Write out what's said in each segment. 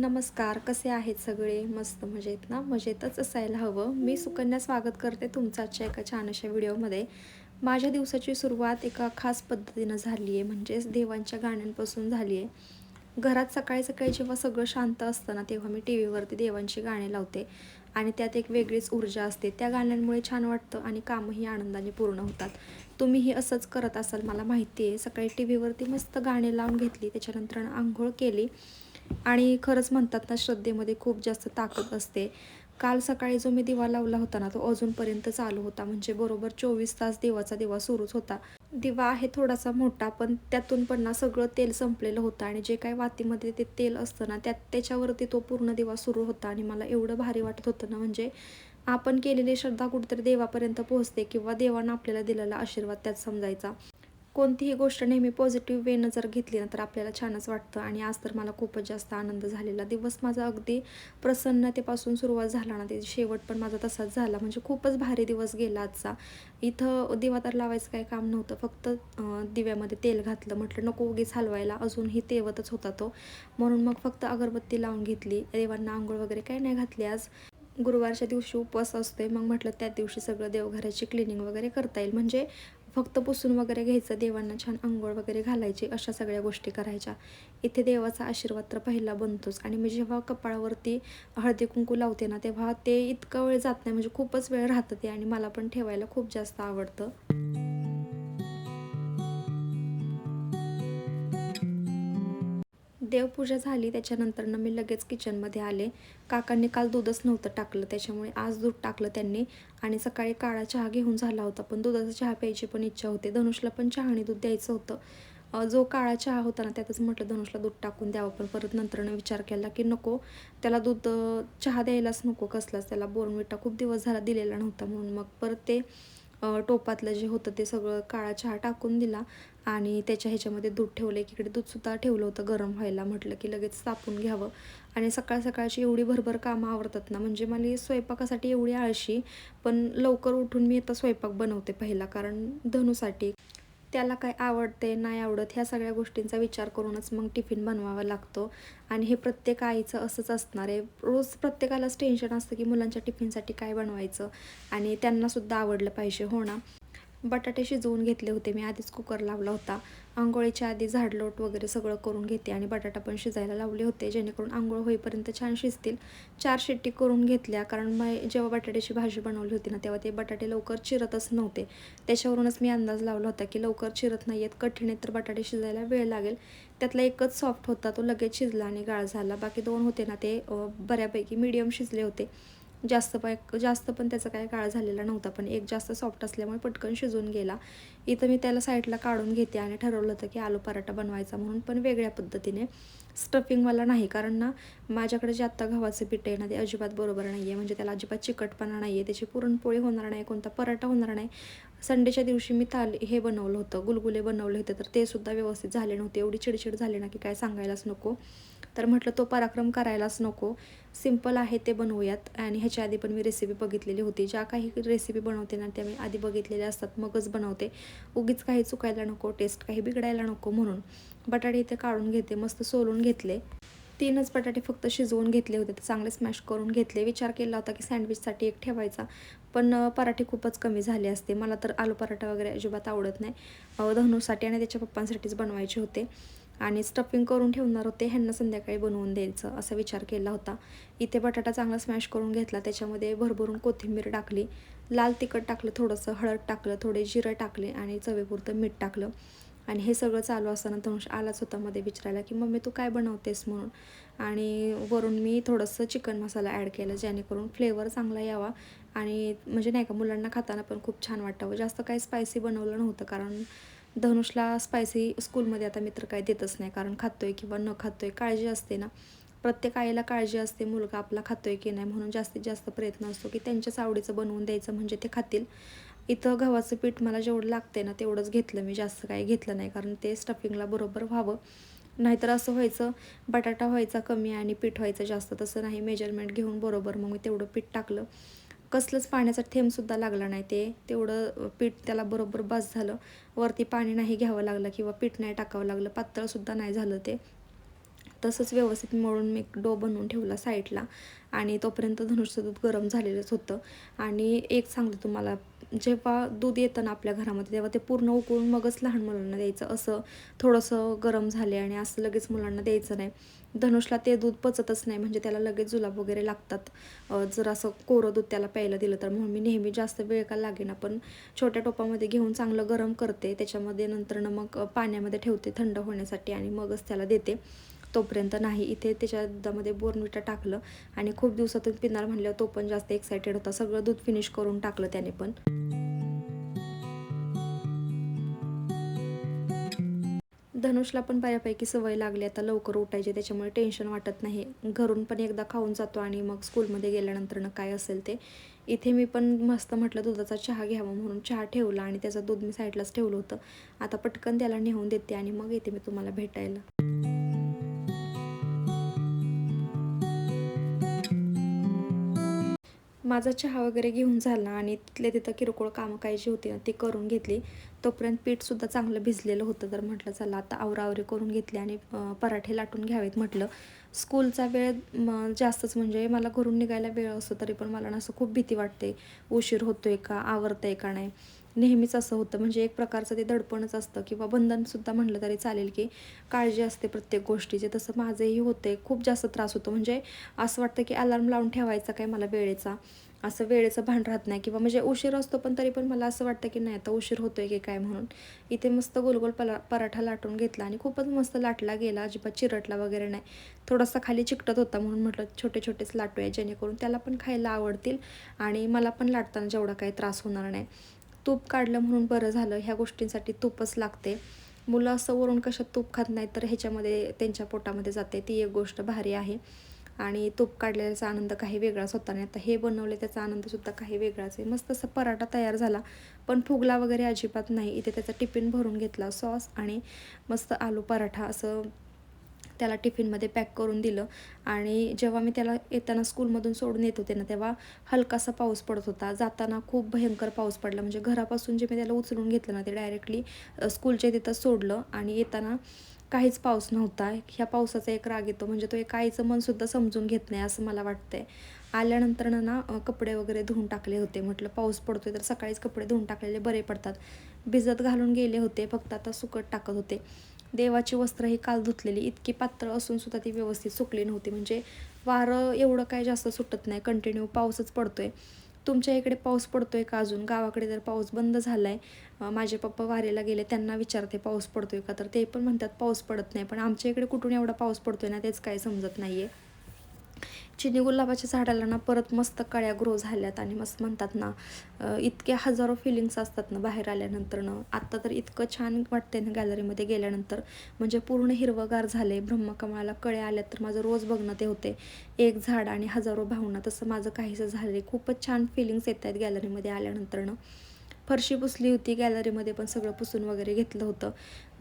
नमस्कार कसे आहेत सगळे? मस्त मजेत ना? मजेतच असायला हवं. मी सुकन्या स्वागत करते तुमचं आजच्या एका छान अशा व्हिडिओमध्ये. माझ्या दिवसाची सुरुवात एका खास पद्धतीनं झाली आहे म्हणजेच देवांच्या गाण्यांपासून झाली आहे घरात सकाळी सकाळी जेव्हा सगळं शांत असतं ना तेव्हा मी टी व्हीवरती देवांची गाणी लावते. आणि त्यात एक वेगळीच ऊर्जा असते. त्या गाण्यांमुळे छान वाटतं आणि कामही आनंदाने पूर्ण होतात. तुम्हीही असंच करत असाल मला माहिती आहे सकाळी टी व्हीवरती मस्त गाणे लावून घेतली त्याच्यानंतर आंघोळ केली. आणि खरंच म्हणतात ना श्रद्धेमध्ये खूप जास्त ताकद असते. काल सकाळी जो मी दिवा लावला होता ना तो अजूनपर्यंत चालू होता. म्हणजे बरोबर चोवीस तास देवाचा दिवा सुरूच होता. दिवा आहे थोडासा मोठा पण त्यातून पण ना सगळं तेल संपलेलं होतं. आणि जे काही वातीमध्ये ते तेल असतं ना त्यात त्याच्यावरती तो पूर्ण दिवा सुरू होता. आणि मला एवढं भारी वाटत होतं ना म्हणजे आपण केलेली श्रद्धा कुठेतरी देवापर्यंत पोहोचते किंवा देवानं आपल्याला दिलेला आशीर्वाद त्यात समजायचा. कोणतीही गोष्ट नेहमी पॉझिटिव्ह वेनं जर घेतली ना तर आपल्याला छानच वाटतं. आणि आज तर मला खूपच जास्त आनंद झालेला दिवस माझा अगदी प्रसन्नतेपासून सुरुवात झाला ना ते शेवट पण माझा तसाच झाला. म्हणजे खूपच भारी दिवस गेला आजचा. इथं दिवा तर लावायचं काही काम नव्हतं फक्त दिव्यामध्ये तेल घातलं. म्हटलं नको उगीच हलवायला अजूनही तेवतच होता तो. म्हणून मग फक्त अगरबत्ती लावून घेतली. देवांना आंघोळ वगैरे काही नाही घातली. आज गुरुवारच्या दिवशी उपवास असतोय. मग म्हटलं त्या दिवशी सगळं देवघराची क्लिनिंग वगैरे करता येईल. म्हणजे फक्त पुसून वगैरे घ्यायचं देवांना छान आंघोळ वगैरे घालायची अशा सगळ्या गोष्टी करायच्या. इथे देवाचा आशीर्वाद तर पहिला बनतोच. आणि मी जेव्हा कपाळावरती हळदी कुंकू लावते ना तेव्हा ते इतका वेळ जात नाही. म्हणजे खूपच वेळ राहतं ते आणि मला पण ठेवायला खूप जास्त आवडतं. देवपूजा झाली त्याच्यानंतरनं मी लगेच किचनमध्ये आले. काकांनी काल दूधच नव्हतं टाकलं त्याच्यामुळे आज दूध टाकलं त्यांनी. आणि सकाळी काळा चहा घेऊन झाला होता पण दुधाचा चहा प्यायची पण इच्छा होते. धनुषला पण चहा आणि दूध द्यायचं होतं. जो काळा चहा होता ना त्यातच म्हटलं धनुषला दूध टाकून द्यावं पण परत नंतरनं विचार केला की नको. त्याला दूध चहा द्यायलाच नको कसलाच त्याला बोर्नविटा खूप दिवस झाला दिलेला नव्हता म्हणून. मग परत ते टोपातलं जे होतं ते सगळं काळा चहा टाकून दिला आणि त्याच्या ह्याच्यामध्ये दूध ठेवलं. एकीकडे दूधसुद्धा ठेवलं होतं गरम व्हायला. म्हटलं की लगेच तापून घ्यावं. आणि सकाळ सकाळची एवढी भरभर कामं आवडतात ना म्हणजे मला स्वयंपाकासाठी एवढी आळशी पण लवकर उठून मी आता स्वयंपाक बनवते पहिला. कारण धनूसाठी त्याला काय आवडते नाही आवडत ह्या सगळ्या गोष्टींचा विचार करूनच मग टिफिन बनवावा लागतो. आणि हे प्रत्येक आईचं असंच असणार आहे. रोज प्रत्येकालाच टेन्शन असतं की मुलांच्या टिफिनसाठी काय बनवायचं? आणि त्यांनासुद्धा आवडलं पाहिजे हो ना? बटाटे शिजवून घेतले होते. मी आधीच कुकर लावला होता. आंघोळीच्या आधी झाडलोट वगैरे सगळं करून घेते आणि बटाटा पण शिजायला लावले होते. जेणेकरून आंघोळ होईपर्यंत छान शिजतील. चार शिट्टी करून घेतल्या. कारण मग जेव्हा बटाट्याची भाजी बनवली होती ना तेव्हा ते बटाटे लवकर चिरतच नव्हते. त्याच्यावरूनच मी अंदाज लावला होता की लवकर चिरत नाही आहेत कठीण आहेत तर बटाटे शिजायला वेळ लागेल. त्यातला एकच सॉफ्ट होता तो लगेच शिजला आणि गाळ झाला. बाकी दोन होते ना ते बऱ्यापैकी मीडियम शिजले होते. जास्त पाय जास्त पण त्याचा काय काळ झालेला नव्हता पण एक जास्त सॉफ्ट असल्यामुळे पटकन शिजून गेला. इथं मी त्याला साईडला काढून घेते आणि ठरवलं होतं की आलू पराठा बनवायचा म्हणून पण वेगळ्या पद्धतीने. स्टफिंगवाला नाही कारण ना माझ्याकडे जे आत्ता गव्हाचं पीठ आहे ना ते अजिबात बरोबर नाही आहे म्हणजे त्याला अजिबात चिकटपणा नाही आहे त्याची पुरणपोळी होणार नाही कोणता पराठा होणार नाही. संडेच्या दिवशी मी ताल हे बनवलं होतं गुलगुले बनवले होते तर ते सुद्धा व्यवस्थित झाले नव्हते. एवढी चिडचिड झाली ना की काय सांगायलाच नको. तर म्हटलं तो पराक्रम करायलाच नको. सिंपल आहे ते बनवूयात. आणि ह्याच्या आधी पण मी रेसिपी बघितलेली होती. ज्या काही रेसिपी बनवते ना त्या मी आधी बघितलेल्या असतात. मगच बनवते. उगीच काही चुकायला नको टेस्ट काही बिघडायला नको म्हणून. बटाटे इथे काढून घेते मस्त सोलून घेतले. तीनच बटाटे फक्त शिजवून घेतले होते. ते चांगले स्मॅश करून घेतले. विचार केला होता की सँडविचसाठी एक ठेवायचा. पण पराठे खूपच कमी झाले असते. मला तर आलू पराठा वगैरे अजिबात आवडत नाही. धनुसाठी आणि त्याच्या पप्पांसाठीच बनवायचे होते. आणि स्टफिंग करून ठेवणार होते. ह्यांना संध्याकाळी बनवून द्यायचं असा विचार केला होता. इथे बटाटा चांगला स्मॅश करून घेतला. त्याच्यामध्ये भरभरून कोथिंबीर टाकली. लाल तिखट टाकलं थोडंसं हळद टाकलं थोडे जिरं टाकले आणि चवेपुरतं मीठ टाकलं. आणि हे सगळं चालू असताना धनुष आलाच होता मध्ये विचारायला की मम्मी तू काय बनवतेस म्हणून? आणि वरून मी थोडंसं चिकन मसाला ॲड केला जेणेकरून फ्लेवर चांगला यावा. आणि म्हणजे नाही का मुलांना खाताना पण खूप छान वाटावं. जास्त काही स्पायसी बनवलं नव्हतं कारण धनुषला स्पायसी स्कूलमध्ये आता मित्र काय देतच नाही कारण खातोय किंवा न खातोय काळजी असते ना. प्रत्येक आईला काळजी असते मुलगा आपला खातोय की नाही म्हणून जास्तीत जास्त प्रयत्न असतो की त्यांच्याच आवडीचं बनवून द्यायचं म्हणजे ते खातील. इथं गव्हाचं पीठ मला जेवढं लागते ना तेवढंच घेतलं मी जास्त काही घेतलं नाही. कारण ते स्टफिंगला बरोबर व्हावं. नाहीतर असं व्हायचं बटाटा व्हायचा कमी आणि पीठ व्हायचं जास्त. तसं नाही मेजरमेंट घेऊन बरोबर मग मी तेवढं पीठ टाकलं. कसलंच पाण्याचा थेंबसुद्धा लागला नाही. ते तेवढं पीठ त्याला बरोबर बस झालं. वरती पाणी नाही घ्यावं लागलं किंवा पीठ नाही टाकावं लागलं. पातळसुद्धा नाही झालं ते. तसंच व्यवस्थित मळून मी डो बनवून ठेवला साईडला आणि तोपर्यंत धनुष्य दूध गरम झालेलंच होतं. आणि एक सांगते तुम्हाला जेव्हा दूध येतं ना आपल्या घरामध्ये तेव्हा ते पूर्ण उकळून मगच लहान मुलांना द्यायचं. असं थोडंसं गरम झाले आणि असं लगेच मुलांना द्यायचं नाही. धनुषला ते दूध पचतच नाही म्हणजे त्याला लगेच जुलाब वगैरे लागतात. जर असं कोरं दूध त्याला प्यायला दिलं तर. म्हणून मी नेहमी जास्त वेळ का लागेन पण छोट्या टोपामध्ये घेऊन चांगलं गरम करते. त्याच्यामध्ये नंतरनं मग पाण्यामध्ये ठेवते थंड होण्यासाठी आणि मगच त्याला देते. तोपर्यंत नाही. इथे त्याच्या दुधामध्ये बोर्नविटा टाकलं आणि खूप दिवसातून पिणार म्हणल्यावर तो पण जास्त एक्सायटेड होता. सगळं दूध फिनिश करून टाकलं त्याने पण. धनुषला पण बऱ्यापैकी सवय लागली. आता लवकर उठायची त्याच्यामुळे टेन्शन वाटत नाही. घरून पण एकदा खाऊन जातो आणि मग स्कूलमध्ये गेल्यानंतर काय असेल ते. इथे मी पण मस्त म्हटलं दुधाचा चहा घ्यावा म्हणून चहा ठेवला आणि त्याचं दूध मी साईडलाच ठेवलं होतं. आता पटकन त्याला नेऊन देते आणि मग येते मी तुम्हाला भेटायला. माझा चहा वगैरे घेऊन झाला आणि तिथल्या तिथं किरकोळ कामं काही जी होती ना ती करून घेतली. तोपर्यंत पीठसुद्धा चांगलं भिजलेलं होतं तर म्हटलं चला आता आवरावरी करून घेतली आणि पराठे लाटून घ्यावेत म्हटलं. स्कूलचा वेळ म, जास्तच म्हणजे मला घरून निघायला वेळ असतो तरी पण मला ना असं खूप भीती वाटते. उशीर होतोय का? आवरतंय का नाही? नेहमीच असं होतं. म्हणजे एक प्रकारचं ते दडपणच असतं किंवा बंधनसुद्धा म्हटलं तरी चालेल की काळजी असते प्रत्येक गोष्टीचे. तसं माझंही होतं खूप जास्त त्रास होतो. म्हणजे असं वाटतं की अलार्म लावून ठेवायचा काय मला वेळेचा? असं वेळेचं भान राहत नाही. किंवा म्हणजे उशीर असतो पण तरी पण मला असं वाटतं की नाही आता उशीर होतोय की काय म्हणून. इथे मस्त गोलगोल पला पराठा लाटून घेतला आणि खूपच मस्त लाटला गेला. अजिबात चिरटला वगैरे नाही. थोडासा खाली चिकटत होता म्हणून म्हटलं छोटे छोटेच लाटूया जेणेकरून त्याला पण खायला आवडतील आणि मला पण लाटताना जेवढा काही त्रास होणार नाही. तूप काढलं म्हणून बरं झालं ह्या गोष्टींसाठी तूपच लागते. मुलं असं वरून कशात तूप खात नाहीत तर ह्याच्यामध्ये त्यांच्या पोटामध्ये जाते. ती एक गोष्ट भारी आहे. आणि तूप काढलेल्याचा आनंद काही वेगळाच होता आणि आता हे बनवले त्याचा आनंदसुद्धा काही वेगळाच आहे. मस्त असा पराठा तयार झाला पण फुगला वगैरे अजिबात नाही. इथे त्याचा टिफिन भरून घेतला सॉस आणि मस्त आलू पराठा असं त्याला टिफिनमध्ये पॅक करून दिलं. आणि जेव्हा मी त्याला येताना स्कूलमधून सोडून येत होते ना तेव्हा हलकासा पाऊस पडत होता. जाताना खूप भयंकर पाऊस पडला. म्हणजे घरापासून जे मी त्याला उचलून घेतलं ना ते डायरेक्टली स्कूलच्या तिथं सोडलं. आणि येताना काहीच पाऊस नव्हता. ह्या पावसाचा एक राग येतो. म्हणजे तो एक आईचं मनसुद्धा समजून घेत नाही असं मला वाटतंय. आल्यानंतर ना कपडे वगैरे धुवून टाकले होते. म्हटलं पाऊस पडतोय तर सकाळीच कपडे धुवून टाकलेले बरे पडतात. भिजत घालून गेले होते. फक्त आता सुकट टाकत होते. देवाची वस्त्र ही काल धुतलेली इतकी पात्र असून सुद्धा ती व्यवस्थित सुकली नव्हती. म्हणजे वारं एवढं काय जास्त सुटत नाही कंटिन्यू पाऊसच पडतोय. तुमच्या इकडे पाऊस पडतोय का अजून? गावाकडे जर पाऊस बंद झाला आहे माझे पप्पा वारेला गेले त्यांना विचारते पाऊस पडतोय का? तर ते पण म्हणतात पाऊस पडत नाही. पण आमच्या इकडे कुठून एवढा पाऊस पडतोय ना तेच काय समजत नाही आहे चिनी गुलाबाच्या झाडाला ना परत मस्त कळ्या ग्रो झाल्यात आणि मस्त म्हणतात ना इतक्या इतके हजारो फिलिंग्स असतात ना बाहेर आल्यानंतरनं आत्ता तर इतकं छान वाटतंय ना गॅलरीमध्ये गेल्यानंतर. म्हणजे पूर्ण हिरवगार झाले ब्रह्मकमळाला कळे आल्यात तर माझं रोज बघणं ते होते एक झाड आणि हजारो भावना तसं माझं काहीसं झालं खूपच छान फिलिंग्स येत आहेत गॅलरीमध्ये आल्यानंतरनं फरशी पुसली होती गॅलरीमध्ये पण सगळं पुसून वगैरे घेतलं होतं.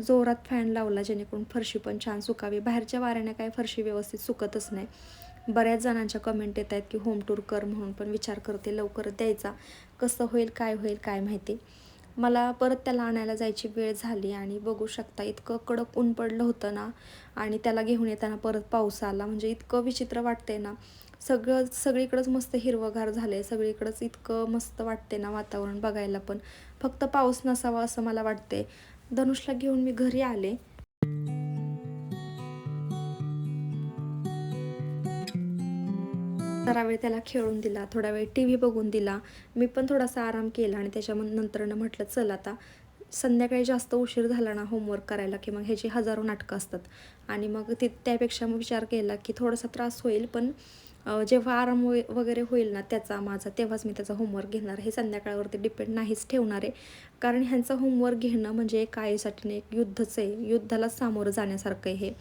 जोरात फॅन लावला जेणेकरून फरशी पण छान सुकावी. बाहेरच्या वाऱ्याने काय फरशी व्यवस्थित सुकतच नाही. बऱ्याच जणांच्या कमेंट येत आहेत की होम टूर कर म्हणून पण विचार करते. लवकर द्यायचा. कसं होईल काय होईल काय माहिती. मला परत त्याला आणायला जायची वेळ झाली आणि बघू शकता इतकं कडक ऊन पडलं होतं ना आणि त्याला घेऊन येताना परत पाऊस आला. म्हणजे इतकं विचित्र वाटते ना. सगळं सगळीकडंच मस्त हिरवंगार झालं आहे सगळीकडंच इतकं मस्त वाटते ना वातावरण बघायला पण. फक्त पाऊस नसावा असं मला वाटते धनुषला घेऊन मी घरी आले. जरा वेळ त्याला खेळून दिला थोडा वेळ टी व्ही बघून दिला. मी पण थोडासा आराम केला आणि त्याच्यानंतरनं म्हटलं चल आता संध्याकाळी जास्त उशीर झाला ना होमवर्क करायला की मग ह्याची हजारो नाटकं असतात. आणि मग ती त्यापेक्षा मग विचार केला की थोडासा त्रास होईल पण जेव्हा आराम वगैरे होईल ना त्याचा माझा तेव्हाच मी त्याचा होमवर्क घेणार. हे संध्याकाळवरती डिपेंड नाहीच ठेवणार आहे. कारण ह्यांचा होमवर्क घेणं म्हणजे एक आईसाठी एक युद्धच आहे. युद्धाला सामोरं जाण्यासारखं आहे हे.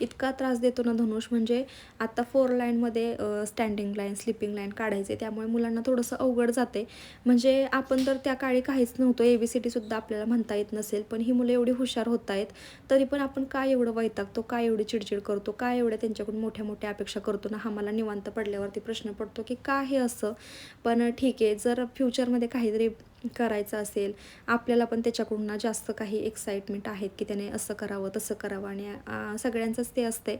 इतका त्रास देतो ना धनुष. म्हणजे आता फोर लाईनमध्ये स्टँडिंग लाईन स्लिपिंग लाईन काढायचे. त्यामुळे मुलांना थोडंसं अवघड जाते. म्हणजे आपण तर त्या काळी काहीच नव्हतं. ए बी सी टीसुद्धा आपल्याला म्हणता येत नसेल. पण ही मुलं एवढी हुशार होत आहेत. तरी पण आपण काय एवढं वैतागतो? काय एवढी चिडचिड करतो? काय एवढ्या त्यांच्याकडून मोठ्या मोठ्या अपेक्षा करतो? ना हा मला निवांत पडल्यावरती प्रश्न पडतो की का हे असं? पण ठीक आहे. जर फ्युचरमध्ये काहीतरी करायचं असेल आपल्याला पण त्याच्याकडून ना जास्त काही एक्साइटमेंट आहेत की त्याने असं करावं तसं करावं आणि सगळ्यांचंच ते असते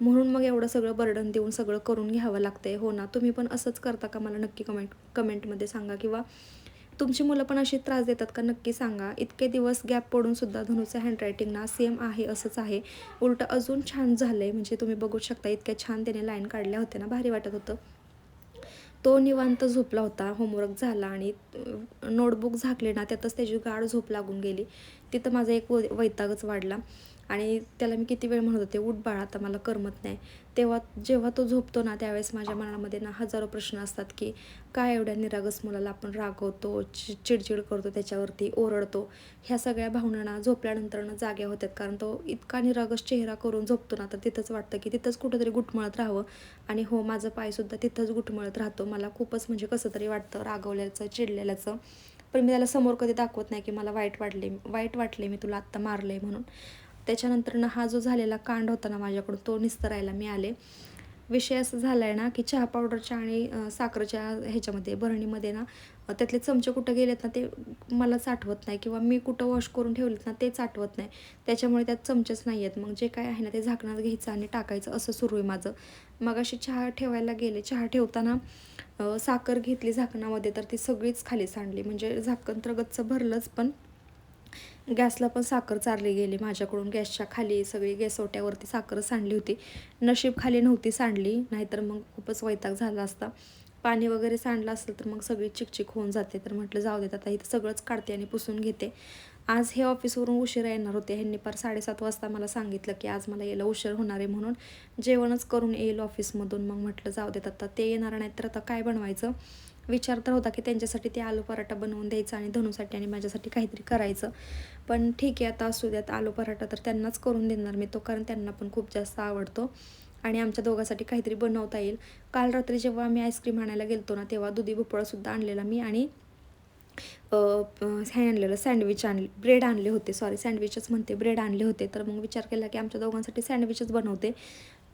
म्हणून मग एवढं सगळं बर्डन देऊन सगळं करून घ्यावं लागतंय. हो ना? तुम्ही पण असंच करता का? मला नक्की कमेंट कमेंटमध्ये सांगा किंवा तुमची मुलं पण अशी त्रास देतात का? नक्की सांगा. इतके दिवस गॅप पडूनसुद्धा धनुचं हँडरायटिंग ना सेम आहे असंच आहे. उलटं अजून छान झालं आहे म्हणजे तुम्ही बघू शकता इतक्या छान त्याने लाईन काढल्या होत्या ना? भारी वाटत होतं. तो निवांत झोपला होता होमवर्क झाला आणि नोटबुक झाकले ना त्यातच त्याची गाढ झोप लागून गेली. तिथं माझा एक वै- वैतागच वाढला. आणि त्याला मी किती वेळ म्हणत होते उठ बाळा आता मला करमत नाही. तेव्हा जेव्हा तो झोपतो ना त्यावेळेस माझ्या मनामध्ये ना हजारो प्रश्न असतात की काय एवढ्या निरागस मुलाला आपण रागवतो चि चिडचिड करतो त्याच्यावरती ओरडतो? ह्या सगळ्या भावनांना झोपल्यानंतरनं जाग्या होतात कारण तो इतका निरागस चेहरा करून झोपतो ना तर तिथंच वाटतं की तिथंच कुठंतरी गुटमळत राहावं. आणि हो माझं पायसुद्धा तिथंच गुटमळत राहतो. मला खूपच म्हणजे कसं तरी वाटतं रागवल्याचं चिडलेल्याचं. पण मी त्याला समोर कधी दाखवत नाही की मला वाईट वाटले वाईट वाटले मी तुला आत्ता मारले म्हणून. त्याच्यानंतरनं हा जो झालेला कांड होता ना माझ्याकडून तो निस्तरायला मी आले विषय असं झाला आहे ना की चहा पावडरच्या आणि साखरच्या साखरेच्या ह्याच्यामध्ये बरणीमध्ये ना त्यातले चमचे कुठं गेलेत ना ते मलाच आठवत नाही किंवा मी कुठं वॉश करून ठेवलेत ना तेच आठवत नाही. त्याच्यामुळे त्यात चमचेच नाही आहेत. मग जे काय आहे ना ते झाकणात घ्यायचं आणि टाकायचं. असं सुरू आहे माझं. मग अशी चहा ठेवायला गेले. चहा ठेवताना साखर घेतली झाकणामध्ये तर ती सगळीच खाली सांडली. म्हणजे झाकण तर गच्च भरलंच पण गॅसला पण साखर चारली गेली. माझ्याकडून गॅसच्या खाली सगळी गॅसोट्यावरती साखर सांडली होती. नशीब खाली नव्हती सांडली नाहीतर मग खूपच वैताग झाला असता. पाणी वगैरे सांडलं असेल तर मग सगळी चिकचिक होऊन जाते. तर म्हटलं जाऊ देत आता इथं सगळंच काढते आणि पुसून घेते. आज हे ऑफिसवरून उशिरा येणार होते. ह्यांनी पार साडेसात वाजता मला सांगितलं की आज मला यायला उशीर होणार आहे म्हणून जेवणच करून येईल ऑफिसमधून. मग म्हटलं जाऊ देत आता ते येणार नाही तर आता काय बनवायचं? विचार तर होता की त्यांच्यासाठी ते आलू पराठा बनवून द्यायचा आणि धनुसाठी आणि माझ्यासाठी काहीतरी करायचं. पण ठीक आहे आता असू द्यात आलू पराठा तर त्यांनाच करून देणार मी तो कारण त्यांना पण खूप जास्त आवडतो. आणि आमच्या दोघांसाठी काहीतरी बनवता येईल. काल रात्री जेव्हा आम्ही आईस्क्रीम आणायला गेलतो ना तेव्हा दुधी भोपळासुद्धा आणलेला मी आणि हे आणलेलं सँडविच आणले ब्रेड आणले होते. सॉरी सँडविचच म्हणते ब्रेड आणले होते. तर मग विचार केला की आमच्या दोघांसाठी सँडविचच बनवते.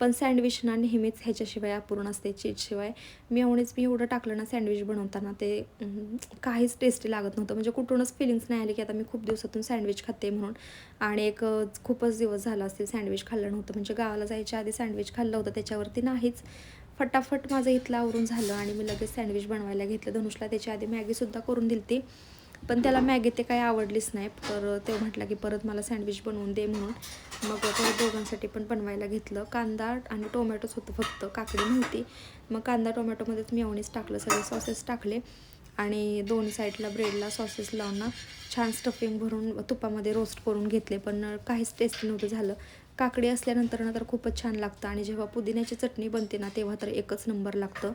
पण सँडविच ना नेहमीच ह्याच्याशिवाय अपूर्ण असते चीजशिवाय. मी एवढेच मी एवढं टाकलं ना सँडविच बनवताना ते काहीच टेस्टी लागत नव्हतं. म्हणजे कुठूनच फिलिंग्स नाही आले की आता मी खूप दिवसातून सँडविच खाते म्हणून. आणि एक खूपच दिवस झाला असतील सँडविच खाल्लं नव्हतं. म्हणजे गावाला जायच्या आधी सँडविच खाल्लं होतं त्याच्यावरती नाहीच. फटाफट माझं इथलं आवरून झालं आणि मी लगेच सँडविच बनवायला घेतलं. धनुषला त्याच्या आधी मॅगीसुद्धा करून दिली ती पण त्याला मॅगी ते काही आवडलीच नाही. तर ते म्हटलं की परत मला सँडविच बनवून दे म्हणून. मग परत दोघांसाठी पण बनवायला घेतलं. कांदा आणि टोमॅटोच होतं फक्त. काकडी नव्हती. मग कांदा टोमॅटोमध्येच मेवणीच टाकलं. सगळे सॉसेस टाकले. आणि दोन साईडला ब्रेडला सॉसेस लावून ना छान स्टफिंग भरून तुपामध्ये रोस्ट करून घेतले. पण काहीच टेस्टी नव्हतं झालं. काकडी असल्यानंतर ना तर खूपच छान लागतं. आणि जेव्हा पुदिन्याची चटणी बनते ना तेव्हा तर एकच नंबर लागतं.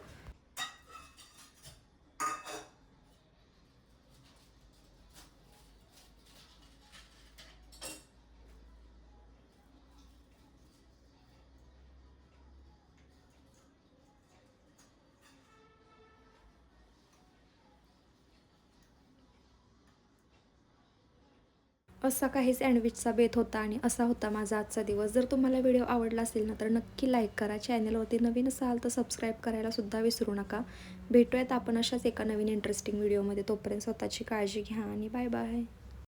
असा काही सँडविचचा बेत होता आणि असा होता माझा आजचा दिवस. जर तुम्हाला व्हिडिओ आवडला असेल ना तर नक्की लाईक करा. चॅनलवरती नवीन असाल तर सबस्क्राईब करायला सुद्धा विसरू नका. भेटूयात आपण अशाच एका नवीन इंटरेस्टिंग व्हिडिओमध्ये तोपर्यंत स्वतःची काळजी घ्या आणि बाय बाय